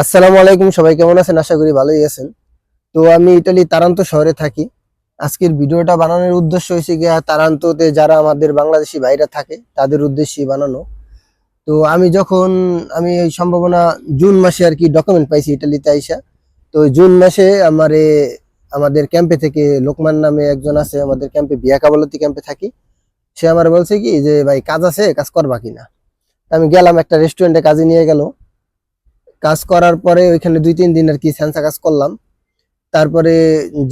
আসসালামু আলাইকুম, সবাই কেমন আছেন? আশা করি ভালোই আছেন। তো আমি ইটালি তারান্ত শহরে থাকি। আজকের ভিডিওটা বানানোর উদ্দেশ্য হয়েছে গিয়া তারান্ততে যারা আমাদের বাংলাদেশি ভাইরা থাকে, তাদের উদ্দেশ্যে বানানো। তো আমি যখন, আমি এই সম্ভাবনা জুন মাসে আর কি ডকুমেন্ট পাইছি ইটালিতে আইসা। তো জুন মাসে আমারে, আমাদের ক্যাম্পে থেকে লোকমান নামে একজন আছে, আমাদের ক্যাম্পে বিয়া কাবলতি ক্যাম্পে থাকি। সে আমার বলছে কি যে, ভাই, কাজ আছে, কাজ করবা কিনা? আমি গেলাম একটা রেস্টুরেন্টে কাজে নিয়ে গেল। কাজ করার পরে ওইখানে দুই, তিন দিন আর কি সেন্সা কাজ করলাম। তারপরে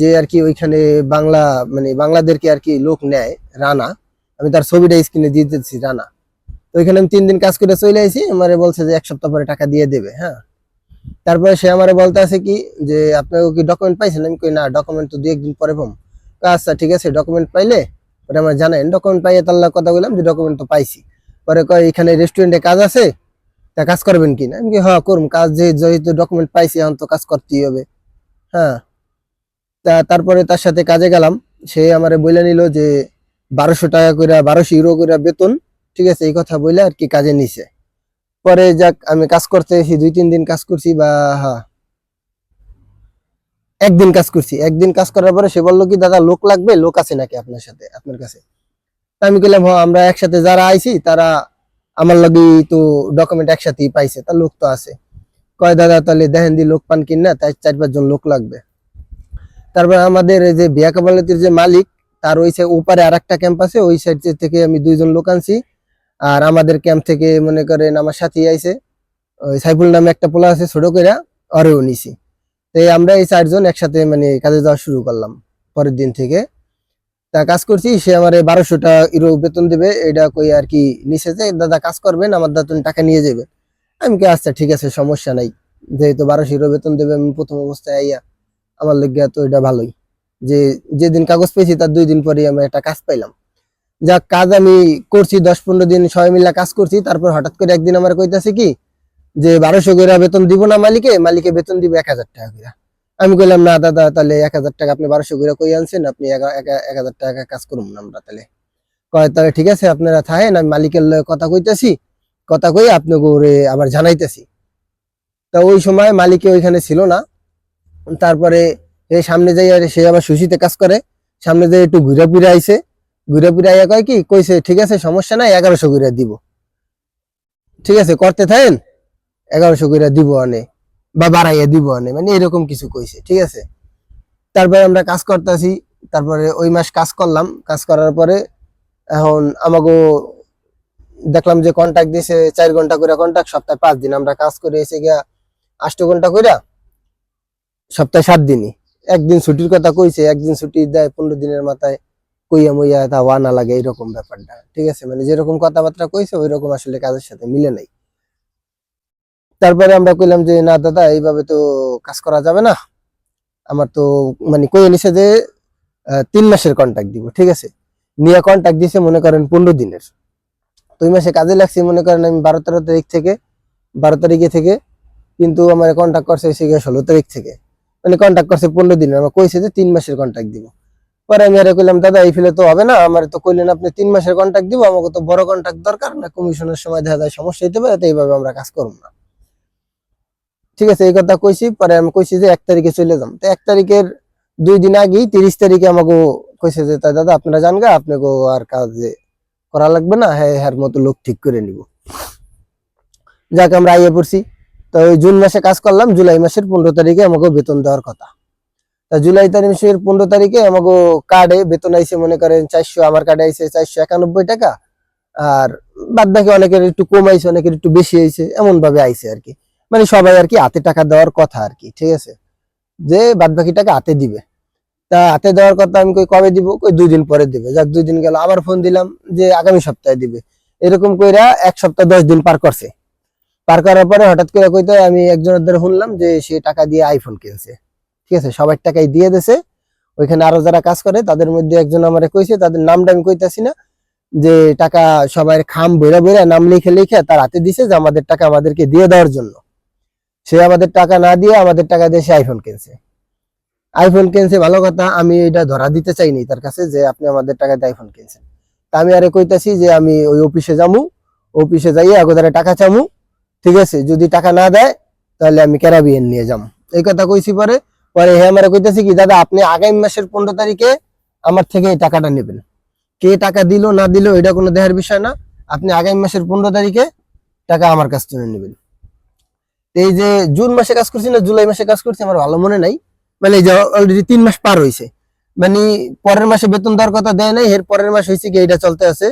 যে আর কি ওইখানে বাংলা মানে বাংলাদেরকে আর কি লোক নেয়, রানা। আমি তার ছবিটা স্ক্রিনে দিয়ে দিচ্ছি রানা। তো ওইখানে আমি তিন দিন কাজ করে চলে আসি আমারে বলছে যে এক সপ্তাহ পরে টাকা দিয়ে দেবে হ্যাঁ। তারপরে সে আমারে বলতে আছে কি, যে আপনাকে কি ডকুমেন্ট পাইছেন? আমি কই, না ডকুমেন্ট তো দু একদিন পরে পাম আচ্ছা ঠিক আছে ডকুমেন্ট পাইলে পরে আমার জানেন ডকুমেন্ট পাইয়ে তাল্লা কথা বললাম যে ডকুমেন্ট তো পাইছি। পরে কয়, এখানে রেস্টুরেন্টে কাজ আছে। তা কাজ করবেন কি না? আমি হ্যাঁ করুন কাজ যে যেহেতু ডকুমেন্ট পাইছি, এখন তো কাজ করতেই হবে। হ্যাঁ। তা তারপরে তার সাথে কাজে গেলাম। সে আমারে বলে নিল যে, বারোশো টাকা করে বারোশো ইউরো করে বেতন, ঠিক আছে? এই কথা বলে আর কি কাজে নিছে। পরে যাক, আমি কাজ করতে দুই, তিন দিন কাজ করছি বা হ্যাঁ। একদিন কাজ করছি। একদিন কাজ করার পরে সে বলল কি, দাদা, লোক লাগবে? লোক আছে নাকি আপনার সাথে, আপনার কাছে? আমি বললাম হ্যাঁ আমরা একসাথে যারা আইছি, তারা আমার লগে তো ডকুমেন্ট একসাথেই পাইছে তার লোক তো আছে। কয়, দাদা, তাহলে দেখেন দি লোক পান কিনা, তাই চার পাঁচজন লোক লাগবে। তারপর আমাদের যে বিয়া কাবালতির যে মালিক, তার ওই সাইড ওপারে আর একটা ক্যাম্প আছে, ওই সাইড থেকে আমি দুইজন লোক আনছি। আর আমাদের ক্যাম্প থেকে মনে করেন আমার সাথী আইছে। ওই সাইফুল নামে একটা পোলা আছে, ছোট কইরা অরেও নিছি। তো আমরা এই চারজন একসাথে মানে কাজে যাওয়া শুরু করলাম, পরের দিন থেকে। তা কাজ করছি, সে আমার বারোশোটা ইউরো বেতন দেবে এটা কই আর কি নিচে যে, দাদা, কাজ করবেন, আমার দাদা তুমি টাকা নিয়ে যাবে। আমি কি আচ্ছা ঠিক আছে, সমস্যা নাই। যেহেতু বারোশো ইউরো বেতন দেবে, আমি প্রথম অবস্থায় আইয়া আমার লেগে তো এটা ভালোই। যে, যেদিন কাগজ পেয়েছি তার দুই দিন পরে আমি একটা কাজ পাইলাম। যাক, কাজ আমি করছি, দশ পনেরো দিন সবাই মিলে কাজ করছি, তারপর হঠাৎ করে একদিন আমার কইতাছে কি, যে, বারোশো করে বেতন দিব না মালিকে মালিকে বেতন দিবে এক হাজার টাকা করে আমি কইলাম, না দাদা, তাহলে এক হাজার টাকা আপনি বারোশো করে কই আনছেন? আপনি এক হাজার টাকা কাজ করুন আমরা তাহলে। কয়, তাহলে ঠিক আছে, আপনারা থাকেন, আমি মালিকের কথা কইতাছি। কথা কই আপনাকে ওরে আবার জানাইতেছি। তা ওই সময় মালিকে ওইখানে ছিল না। তারপরে এই সামনে যাই আর সে আবার সুশিতে কাজ করে। সামনে যাই একটু ঘুরে ফিরে আইছে। ঘুরে ফিরে আইয়া কয় কি, কইছে, ঠিক আছে, সমস্যা নাই, এগারোশো করে দিব। ঠিক আছে, করতে থাকেন? এগারোশো করে দিব অনে বা বাড়াইয়া দিব অনে মানে এরকম কিছু কইছে, ঠিক আছে? তারপরে আমরা কাজ করতেছি, তারপরে ওই মাস কাজ করলাম। কাজ করার পরে এখন আমাকে দেখলাম যে কন্ট্যাক্ট দিছে, চার ঘণ্টা করে কন্ট্যাক্ট সপ্তাহে পাঁচ দিন। আমরা কাজ করে এসে গিয়া আষ্ট ঘণ্টা কইরা সপ্তাহে সাত দিনই। একদিন ছুটির কথা কইছে, একদিন ছুটি দেয়, পনেরো দিনের মাথায় কইয়া মইয়া তা ওয়া না লাগে এরকম ব্যাপারটা। ঠিক আছে? মানে যেরকম কথাবার্তা কইছে ওই রকম আসলে কাজের সাথে মিলে নাই। তারপরে আমরা কইলাম যে, না দাদা, এইভাবে তো কাজ করা যাবে না। আমার তো মানে কইয়ে নিছে যে তিন মাসের কন্ট্যাক্ট দিব, ঠিক আছে? নিয়ে কন্ট্যাক্ট দিছে, মনে করেন পনেরো দিনের। দুই মাসে কাজে লাগছি, মনে করেন আমি বারো তেরো তারিখ থেকে, বারো তারিখে থেকে, কিন্তু আমার কন্ট্যাক্ট করছে এসে গিয়ে ষোলো তারিখ থেকে। মানে কন্ট্যাক্ট করছে পনেরো দিনের, আমার কইছে যে তিন মাসের কন্ট্যাক্ট দিব। পরে আমি আরে কইলাম, দাদা, এই ফেলে তো হবে না। আমার তো কইলেন আপনি তিন মাসের কন্ট্যাক্ট দিব, আমাকে তো বড় কন্ট্যাক্ট দরকার, না কমিশনের সময় দেখা যায় সমস্যা হইতে পারে, তো এইভাবে আমরা কাজ করব না। ঠিক আছে, এই কথা কইছি, পরে আমি কইছি যে এক তারিখে চলে যাম। তো এক তারিখের দুই দিন আগেই তিরিশ তারিখে আমাকে কইছে যে, তাই দাদা, আপনারা জান গা, আপনাকে আর কাজে করা লাগবে না হ্যাঁ হ্যার মতো লোক ঠিক করে নিব। যাক, আমরা আইয়ে পড়ছি। তো ওই জুন মাসে কাজ করলাম, জুলাই মাসের পনেরো তারিখে আমাকে বেতন দেওয়ার কথা। তা জুলাই তারিখের পনেরো তারিখে আমাকে কার্ডে বেতন আইসে মনে করেন চারশো, আমার কার্ডে আইছে চারশো একানব্বই টাকা। আর বাদ বাকি অনেকের একটু কম আইসে অনেকের একটু বেশি আইসে এমন ভাবে আইসে আর কি। মানে সবাই আর কি হাতে টাকা দেওয়ার কথা আর কি, ঠিক আছে? যে বাদ বাকি টাকা হাতে দিবে। তা হাতে দেওয়ার কথা আমি কই কবে দিব? কই দুই দিন পরে দিবে। যাক, দুই দিন গেল, আবার ফোন দিলাম যে আগামী সপ্তাহে দিবে। এরকম কইরা এক সপ্তাহ দশ দিন পার করছে। পার করার পরে হঠাৎ করে কইতে আমি একজনের দ্বারা শুনলাম যে সে টাকা দিয়ে আইফোন কিনছে। ঠিক আছে, সবার টাকাই দিয়ে দিছে। ওইখানে আরও যারা কাজ করে, তাদের মধ্যে একজন আমার কইছে, তাদের নামটা আমি কইতাছি না, যে টাকা সবাই খাম বইরা বইরা নাম লিখে লিখে তার হাতে দিছে যে আমাদের টাকা আমাদেরকে দিয়ে দেওয়ার জন্য। সে আমাদের টাকা না দিয়ে আমাদের টাকা দিয়ে সে আইফোন কিনছে। আইফোন কিনছে ভালো কথা, আমি এটা ধরা দিতে চাইনি তার কাছে যে আপনি আমাদের টাকা দিয়ে আইফোন কিনছেন। তা আমি আরে কইতাছি যে আমি ওই অফিসে যামু অফিসে যাইয়ে আগোদারে টাকা চামু, ঠিক আছে? যদি টাকা না দেয়, তাহলে আমি ক্যারাবিয়ান নিয়ে যাম। এই কথা কইছি পরে পরে হ্যাঁ আমার কইতেছি কি, দাদা, আপনি আগামী মাসের পনেরো তারিখে আমার থেকে এই টাকাটা নেবেন। কে টাকা দিল, না দিল, এটা কোনো দেখার বিষয় না। আপনি আগামী মাসের পনেরো তারিখে টাকা আমার কাছ থেকে নেবেন। এই যে জুন মাসে কাজ করছি না জুলাই মাসে কাজ করছি আমার ভালো মনে নাই। মানে এই যে অলরেডি তিন মাস পার হয়েছে মানে পরের মাসে বেতন দেওয়ার কথা দেয় নাই এর পরের মাস হয়েছে কি এটা চলতে আছে।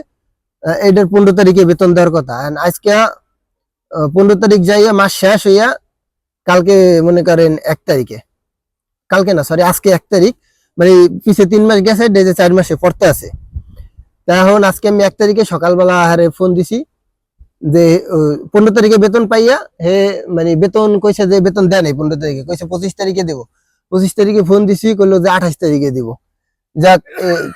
আহ, এইটার পনেরো তারিখে বেতন দেওয়ার কথা। আজকে পনেরো তারিখ যাইয়া মাস শেষ হইয়া কালকে মনে করেন এক তারিখে। কালকে না সরি আজকে এক তারিখ। মানে পিছে তিন মাস গেছে যে চার মাসে পড়তে আছে। এখন আজকে আমি এক তারিখে সকালবেলা হারে ফোন দিছি। যে পনেরো তারিখে বেতন পাইয়া হে মানে বেতন কইছে যে বেতন দেয় নাই পনেরো তারিখে। কইছে পঁচিশ তারিখে দেবো। পঁচিশ তারিখে ফোন দিছি, কইলো যে আঠাশ তারিখে দিব। যাক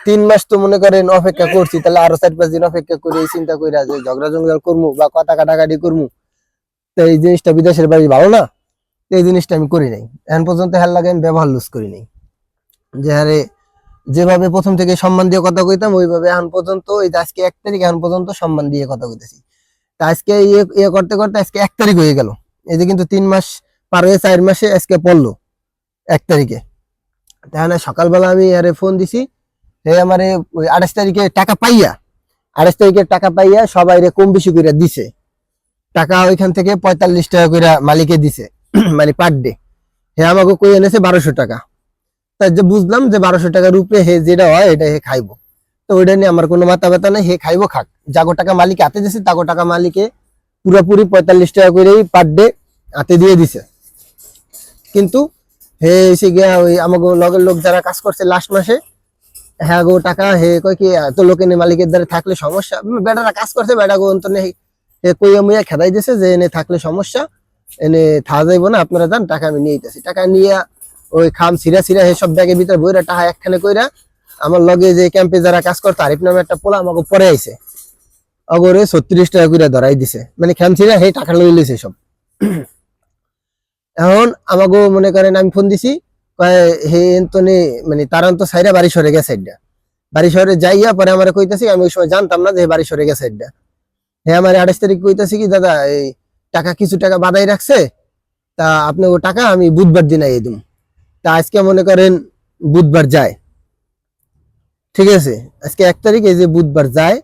তিন মাস তো মনে করেন অপেক্ষা করছি, তাহলে আরও চার পাঁচ দিন অপেক্ষা করে চিন্তা কইরা যে ঝগড়া জঙ্গল করমু বা কথা কাটাকাটি করমু। তো এই জিনিসটা বিদেশের বাড়ি ভালো না এই জিনিসটা আমি করি নাই। এখন পর্যন্ত হেল লাগে আমি ব্যবহার লুজ করি নাই। যে হারে যেভাবে প্রথম থেকে সম্মান দিয়ে কথা কইতাম, ওইভাবে এখন পর্যন্ত, এই আজকে এক তারিখ, এখন পর্যন্ত সম্মান দিয়ে কথা কইতেছি। তা আজকে ইয়ে ইয়ে করতে করতে আজকে এক তারিখ হয়ে গেল। এই যে কিন্তু তিন মাস পার হয়ে চার মাসে আজকে পড়ল এক তারিখে। তাহলে সকালবেলা আমি আরে ফোন দিছি হে আমারে ওই আঠাশ তারিখে টাকা পাইয়া, আঠাশ তারিখে টাকা পাইয়া সবাই রে কম বেশি করে দিছে। টাকা ওইখান থেকে পঁয়তাল্লিশ টাকা করে মালিকে দিছে মানে পার ডে হে আমাকে কই এনেছে বারোশো টাকা। তাই যে বুঝলাম যে বারোশো টাকার উপরে হে যেটা হয়, এটা হে খাইবো। তো ওইটা নিয়ে আমার কোনো মাথা ব্যথা নেই, হে খাইবো, খাক। যাগো টাকা মালিকে হাতে দিছে, তাগো টাকা মালিকে পুরোপুরি পঁয়তাল্লিশ টাকা করেই পার ডে হাতে দিয়ে দিছে। কিন্তু হে এসে গিয়া ওই আমাকে লগের লোক যারা কাজ করছে লাস্ট মাসে হ্যাঁ গো টাকা, হে কয় কি, এত লোক মালিকের দ্বারা থাকলে সমস্যা? বেটারা কাজ করছে, বেটা গো অন্তনে হে কইয়া মুইয়া খেদাই দিছে যে এনে থাকলে সমস্যা, এনে থাকা যাইবো না, আপনারা যান, টাকা আমি নিয়ে টাকা নিয়ে ওই খাম সিরা সিরা হে সব ব্যাগের ভিতরে বইরা টাকা একখানে কইরা আমার লগে যে ক্যাম্পে যারা কাজ করতো, আরিফ নামে একটা পোলা আমাকে পরে আইছে। অগরে ছত্রিশ টাকা করে ধরাই দিছে। মানে সিরা হে টাকা লই লইছে সব। এখন আমাকে মনে করেন আমি ফোন দিছি মানে তার তো সাইডা বাড়ি সরে গেছে এটা বাড়ি শহরে যাইয়া পরে আমার কইতাছি, আমি ওই সময় জানতাম না যে বাড়ি সরে গেছে এটা হ্যাঁ আমার আঠাশ তারিখ কইতাছি কি, দাদা, এই টাকা কিছু টাকা বাদাই রাখছে, তা আপনি ও টাকা আমি বুধবার দিন আইয়ে দিম। তা আজকে মনে করেন বুধবার যায়। ঠিক আছে? আজকে এক তারিখ, এই যে বুধবার যায়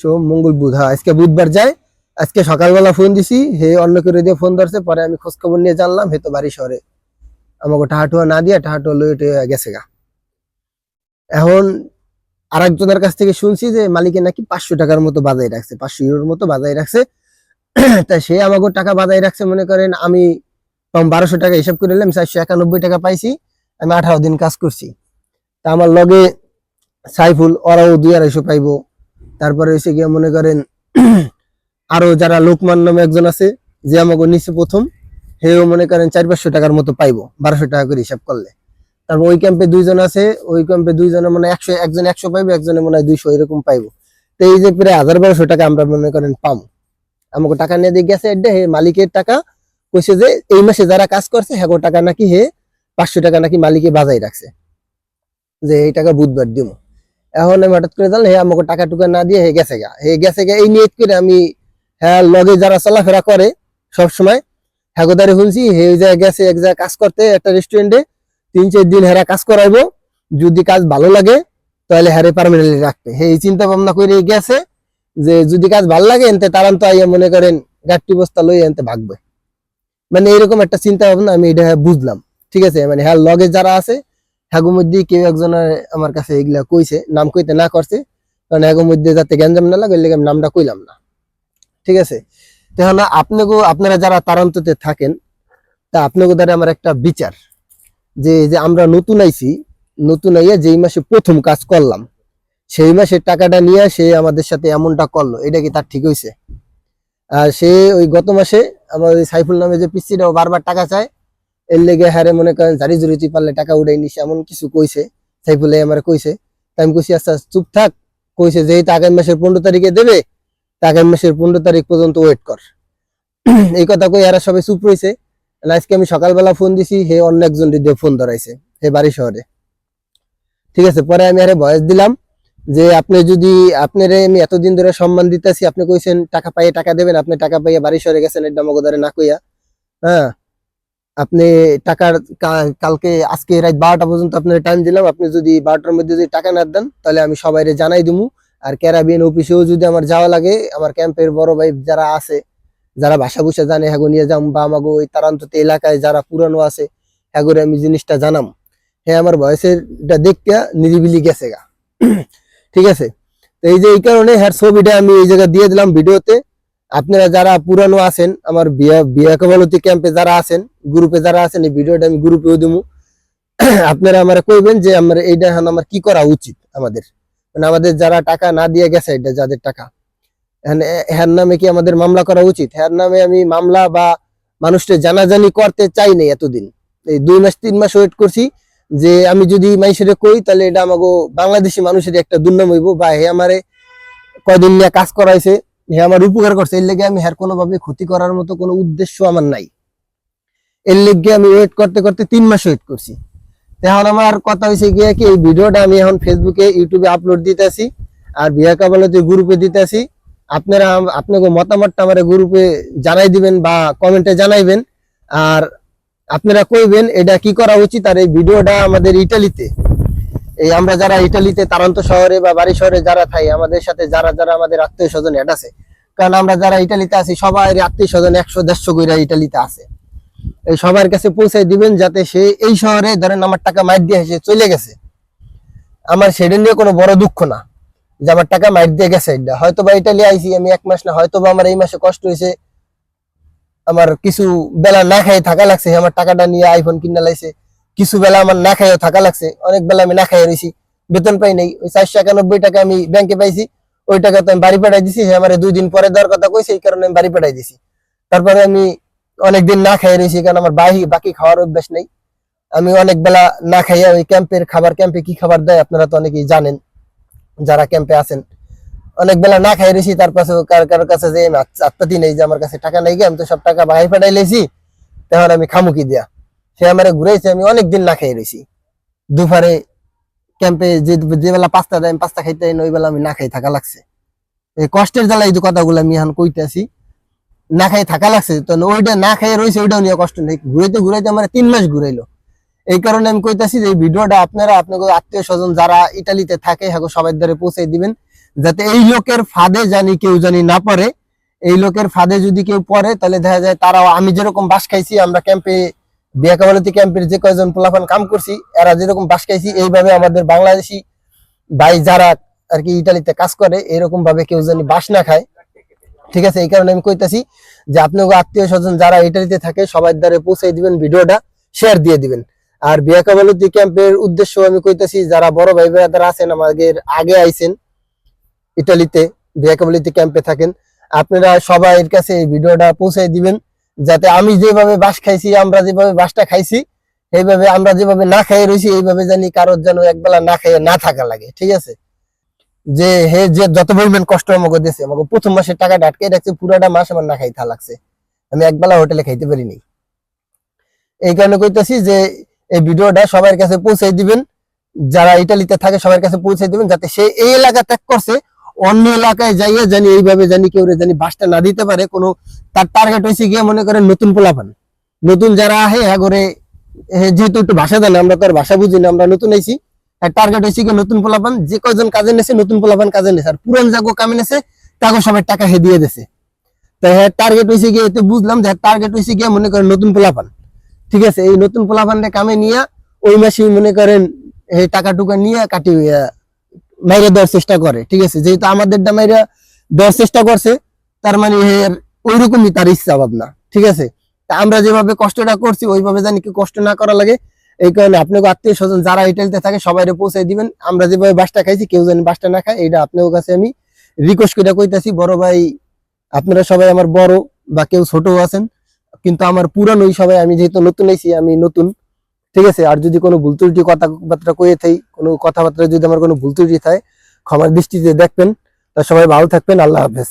সোম মঙ্গল বুধ হ্যাঁ আজকে বুধবার যায়, আজকে সকালবেলা ফোন দিছি, হে অন্য করে দিয়ে ফোন ধরছে, পরে আমি খোঁজ খবর নিয়ে জানলাম, হে তো বাড়ি শহরে। আমাকে টাহাটুয়া না দিয়ে টাহাটুয়া লয়ে টয়ে গেছে গা। এখন আরেকজনের কাছ থেকে শুনছি যে মালিকে নাকি পাঁচশো টাকার মতো বাজায় রাখছে, পাঁচশো ইউরোর মতো বাজায় রাখছে। তা সে আমাকে টাকা বাজায় রাখছে, মনে করেন আমি বারোশো টাকা হিসাব করে নিলাম, চারশো একানব্বই টাকা পাইছি, আমি আঠারো দিন কাজ করছি। তা আমার লগে সাইফুল, ওরাও দুই আড়াইশো পাইব। তারপরে এসে গিয়ে মনে করেন, আরও যারা লোকমান নামে একজন আছে, যে আমাকে নিচে প্রথম, হেও মনে করেন চার পাঁচশো টাকার মতো পাইবো, বারোশো টাকা করে হিসাব করলে। তারপর ওই ক্যাম্পে দুইজন আছে, ওই ক্যাম্পে দুইজনে মানে একশো, একজন একশো পাইবো, একজনে মনে হয় দুইশো, এরকম পাইবো। তো এই যে প্রায় হাজার বারোশো টাকা আমরা মনে করেন পাম। আমাকে টাকা নিয়ে দিয়ে গেছে এডে হে মালিকের টাকা। কইছে যে এই মাসে যারা কাজ করছে হ্যাঁ টাকা নাকি হে পাঁচশো টাকা নাকি মালিকে বাজাই রাখছে। যে এই টাকা বুধবার দিব এখন আমি হঠাৎ করে জানলে হে, আমাকে টাকা টুকা না দিয়ে হে গেছে গা। হে গেছে গা এই নিয়ত করে আমি হ্যাঁ লগে যারা চলাফেরা করে সব সময় হ্যাঁ কোথায় শুনছি, হে, ওই জায়গায় গেছে, এক জায়গায় কাজ করতে, একটা রেস্টুরেন্টে তিন, চার দিন হেরা কাজ করাইবো, যদি কাজ ভালো লাগে, তাহলে হ্যারে পারমানেন্টলি রাখতে। হে, এই চিন্তা ভাবনা করে গেছে যে, যদি কাজ ভালো লাগে, এনতে তারান তো আইয়া মনে করেন গাঠটি বস্তা লই এনতে ভাগবে। মানে এরকম একটা চিন্তা ভাবনা আমি এটা বুঝলাম। ঠিক আছে? মানে হ্যাঁ লগে যারা আছে হ্যাগো কেউ একজন আমার কাছে এগুলা কইছে, নাম কইতে না করছে, কারণ হ্যাগো মধ্যে যাতে গ্যাঞ্জাম না লাগে আমি নামটা কইলাম না। ঠিক আছে? তাহলে আপনাকে আপনারা যারা তারান্ততে থাকেন, তা আপনাকে দ্বারা আমার একটা বিচার, যে যে আমরা নতুন আইছি, নতুন আইয়া যেই মাসে প্রথম কাজ করলাম, সেই মাসে টাকাটা নিয়ে সে আমাদের সাথে এমনটা করল, এটা কি তার ঠিক হয়েছে আর সে ওই গত মাসে আমার ওই সাইফুল নামে যে পিসিটা বারবার টাকা চায় এর লেগে হারে মনে করেন জারি জুরি তুই পারলে টাকা উঠাই নিস, এমন কিছু কইছে সাইফুলে আমার কইছে। তাই আমি কইছি আচ্ছা চুপ থাক। কইছে, যেহেতু আগামী মাসের পনেরো তারিখে দেবে, তা আগামী মাসের পনেরো তারিখ পর্যন্ত ওয়েট কর। এই কথা কই এরা সবাই চুপ রয়েছে আজকে আমি সকালবেলা ফোন দিছি, হে অন্য একজন দিয়ে ফোন ধরাইছে, হে বাড়ি শহরে। ঠিক আছে, পরে আমি আরে ভয়েস দিলাম যে, আপনি যদি, আপনার আমি এতদিন ধরে সম্মান দিতেছি, আপনি কইছেন টাকা পাইয়ে টাকা দেবেন, আপনি টাকা পাইয়ে বাড়ি শহরে গেছেন আমাকে ধরে না কইয়া। হ্যাঁ আপনি টাকার কালকে, আজকে রাত বারোটা পর্যন্ত আপনার টাইম দিলাম। আপনি যদি বারোটার মধ্যে যদি টাকা না দেন, তাহলে আমি সবাইরে জানাই দিমু। আর ক্যারাবিয়ান অফিসেও যদি আমার যাওয়া লাগে, আমার ক্যাম্পের বড় ভাই যারা আছে, যারা ভাষা ভুষা জানে হ্যাগো নিয়ে যাম বা আমাগো ওই তারান্তত এলাকায় যারা পুরানো আছে হ্যাগোরে আমি জিনিসটা জানাম। হ্যাঁ আমার বয়সের দেখতে নিরিবিলি গেছে গা। ঠিক আছে? তো এই যে এই কারণে হ্যার ছবিটা আমি এই জায়গায় দিয়ে দিলাম ভিডিওতে। আপনারা যারা পুরানো আছেন, আমার বিয়া বিয়া কবলতি ক্যাম্পে যারা আছেন গ্রুপে যারা আছেন, এই ভিডিওটা আমি গ্রুপেও দিমু। আপনারা আমার কইবেন যে আমার এইটা এখন আমার কি করা উচিত আমাদের। মানে আমাদের যারা টাকা না দিয়ে গেছে, এটা যাদের টাকা। হ্যার নামে কি আমাদের মামলা করা উচিত? হ্যার নামে আমি মামলা বা মানুষকে জানাজানি করতে চাই নাই এতদিন। এই দুই মাস, তিন মাস ওয়েট করছি যে আমি যদি মাইসেরে কই, তাহলে এটা আমাকে বাংলাদেশি মানুষের একটা দুর্নাম হইব। বা হে আমারে কয়দিন নিয়ে কাজ করাইছে হে আমার উপকার করছে। এর লেগে আমি হ্যার কোনোভাবে ক্ষতি করার মতো কোনো উদ্দেশ্য আমার নাই। এর লেগে আমি ওয়েট করতে করতে তিন মাস ওয়েট করছি। এখন আমার কথা হয়েছে গিয়ে কি, এই ভিডিওটা আমি এখন ফেসবুকে ইউটিউবে আপলোড দিতেছি আর বিয়া কাবালতে গ্রুপে দিতেছি। আপনারা, আপনাকে মতামতটা আমার গ্রুপে জানাই দিবেন বা কমেন্টে জানাইবেন। আর আপনারা কইবেন, এটা কি করা উচিত আর এই ভিডিওটা আমাদের ইটালিতে এই আমরা যারা ইটালিতে, তারান্ত শহরে বা বাড়ি শহরে যারা থাই, আমাদের সাথে যারা যারা আমাদের আত্মীয় স্বজন এড আছে, কারণ আমরা যারা ইটালিতে আছি সবাই আত্মীয় স্বজন একশো, দেড়শো কইরা ইটালিতে আছে। এই সবার কাছে পৌঁছাই দিবেন যাতে সে এই শহরে, ধরেন আমার টাকা মাইট দিয়ে এসে চলে গেছে। আমার সেটা নিয়ে কোনো বড় দুঃখ না, যে আমার টাকা মাইট দিয়ে গেছে এটা। হয়তো বা ইটালি আইছি আমি এক মাস না হয়তো বা আমার এই মাসে কষ্ট হয়েছে, আমার কিছু বেলা না খাই থাকা লাগছে, আমার টাকাটা নিয়ে আইফোন কিনা লাগছে। কিছু বেলা আমার না খাইও থাকা লাগছে অনেক বেলা আমি না খাই রয়েছি বেতন পাই নাই ওই চারশো একানব্বই টাকা আমি ব্যাংকে পাইছি ওই টাকা তো আমি বাড়ি পাঠাই দিছি সে আমার দুই দিন পরে দেওয়ার কথা কইছে এই কারণে আমি বাড়ি পাঠাই দিছি তারপরে আমি অনেকদিন না খাই রয়েছি কারণ আমার বাহি বাকি খাওয়ার অভ্যাস নেই আমি অনেক বেলা না খাইয়া ওই ক্যাম্পের খাবার ক্যাম্পে কি খাবার দেয় আপনারা তো অনেকেই জানেন যারা ক্যাম্পে আছেন অনেক বেলা না খাই রয়েছি তার পাশে কার কার কাছে যে আমি আত্ম- আত্মতি নেই যে আমার কাছে টাকা নেই গে, আমি তো সব টাকা বাহি পাঠাই লেছি তখন আমি খামুকি দিয়া সে আমার ঘুরাইছে, আমি অনেক দিন না খাই রয়েছি দুপুরে ক্যাম্পে যে বেলা পাঁচটা দেয় পাঁচটা খাইতে ওই বেলা আমি না খাই থাকা লাগছে। এই কষ্টের জ্বালা এই কথাগুলো আমি এখন কইতে আছি না খাই থাকা লাগছে, তো ওইটা না খাই রয়েছে ওইটাও নিয়ে কষ্ট নেই। ঘুরাইতে ঘুরাইতে আমার তিন মাস ঘুরাইলো। এই কারণে আমি কইতাছি যে এই ভিডিওটা আপনারা, আপনাদের আত্মীয় স্বজন যারা ইটালিতে থাকে হ্যাঁ সবাই দ্বারে পৌঁছে দিবেন, যাতে এই লোকের ফাঁদে জানি কেউ জানি না পড়ে। এই লোকের ফাঁদে যদি কেউ পড়ে, তাহলে দেখা যায় তারাও, আমি যেরকম বাস খাইছি, আমরা ক্যাম্পে বিয়াকাবালতি ক্যাম্পের যে কয়জন পোলাপান কাম করছি, এরা যেরকম বাস খাইছি, এইভাবে আমাদের বাংলাদেশি ভাই যারা আর কি ইটালিতে কাজ করে এরকম ভাবে কেউ যেন বাস না খায়। ঠিক আছে, এই কারণে আমি কইতাছি যে আপনার আত্মীয় স্বজন যারা ইটালিতে থাকে সবাই দ্বারে পৌঁছে দিবেন, ভিডিওটা শেয়ার দিয়ে দিবেন। আর বিয়াকাবালতি ক্যাম্পের উদ্দেশ্য আমি কইতাছি, যারা বড় ভাই ভাইয়ারা আছেন, আমাদের আগে আইছেন ইটালিতে, বিয়াকাবালিতে ক্যাম্পে থাকেন, আপনারা সবাইয়ের কাছে এই ভিডিওটা পৌঁছে দিবেন। যাতে আমি যেভাবে বাস খাইছি, আমরা যেভাবে বাসটা খাইছি, এইভাবে আমরা যেভাবে না খাইয়ে রয়েছি এইভাবে জানি কারোর যেন একবেলা না খাইয়ে না থাকা লাগে, ঠিক আছে? যে হে, যে যত পরিমাণ কষ্ট আমাকে দিয়েছে, আমাকে প্রথম মাসের টাকাটা আটকে রাখছে, পুরাটা মাস আমার না খাইতে লাগছে। আমি একবেলা হোটেলে খাইতে পারিনি। এই কারণে কইতাছি যে এই ভিডিওটা সবার কাছে পৌঁছে দিবেন, যারা ইটালিতে থাকে সবার কাছে পৌঁছে দিবেন, যাতে সে এই এলাকা ত্যাগ করছে, অন্য এলাকায় যাইয়া জানি এইভাবে জানি কেউ জানি বাসটা না দিতে পারে, কোনো তার টার্গেট হয়েছে গিয়ে মনে করেন নতুন পোলাপান। নতুন যারা আহে হ্যাঁ করে যেহেতু একটু ভাষা জানে, আমরা তো আর ভাষা বুঝি না, আমরা নতুন আইছি। টার্গেট হয়েছে গিয়ে নতুন পোলাপান, যে কয়জন কাজে নেছে, নতুন পোলাপান কাজে নেছে। আর পুরান জাগো কামে নেছে তাকে সবাই টাকা হে দিয়ে দিছে। তো হ্যাঁ টার্গেট হয়েছে গিয়ে, এতে বুঝলাম যে টার্গেট হয়েছে গিয়ে মনে করেন নতুন পোলাপান। ঠিক আছে, এই নতুন পোলাপানটা কামে নিয়ে, ওই মাসে মনে করেন, এই টাকা টুকা নিয়ে কাটি মাইরে দেওয়ার চেষ্টা করে। ঠিক আছে, যেহেতু আমাদের মাইরা দেওয়ার চেষ্টা করছে, তার মানে ওইরকমই তার ইচ্ছা ভাবনা, ঠিক আছে? তা আমরা যেভাবে কষ্টটা করছি, ওইভাবে জানি কি কষ্ট না করা লাগে। এই কারণে আপনাকে আত্মীয় স্বজন যারা ইটালিতে থাকে সবাই পৌঁছে দিবেন। আমরা যেভাবে বাসটা খাইছি, কেউ যেন বাসটা না খায় এটা আপনার কাছে আমি রিকোয়েস্ট করে কইতাছি, বড় ভাই, আপনারা সবাই আমার বড় বা কেউ ছোট আছেন, কিন্তু আমার পুরানোই সবাই, আমি যেহেতু নতুন আইছি, আমি নতুন, ঠিক আছে? আর যদি কোনো ভুল ত্রুটি, কথাবার্তা কয়ে থাই, কোনো কথাবার্তা যদি আমার কোনো ভুল ত্রুটি থাকে, ক্ষমার দৃষ্টিতে দেখবেন। তা সবাই ভালো থাকবেন, আল্লাহ হাফেজ।